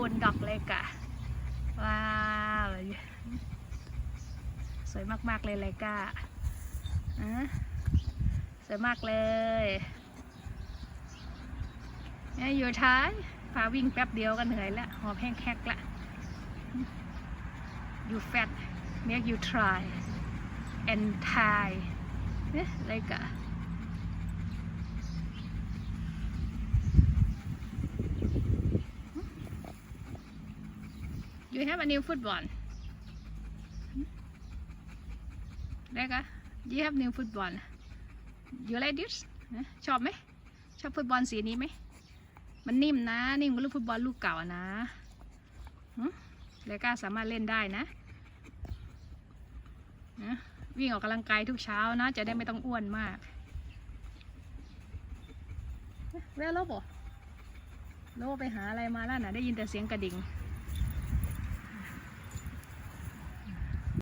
คนดอกเลยกะว้าวสวยมากๆเลยเลยกะอะสวยมากเลยเนี่ยอยู่ท้ายพาวิ่งแป๊บเดียวก็เหนื่อยล้วหอบแห้งแคกละ you fat make you try and try เนี่ยอะไรกะ you have a new football ได้กะ you have new football you like this นะชอบไหมชอบฟุตบอลสีนี้ไหมมันนิ่มนะ นิ่มกว่าลูกฟุตบอลลูกเก่านะหึแล้วก็สามารถเล่นได้นะนะวิ่งออกกำลังกายทุกเช้านะ จะได้ไม่ต้องอ้วนมากเวลโลบโลไปหาอะไรมาแล้วนะได้ยินแต่เสียงกระดิ่ง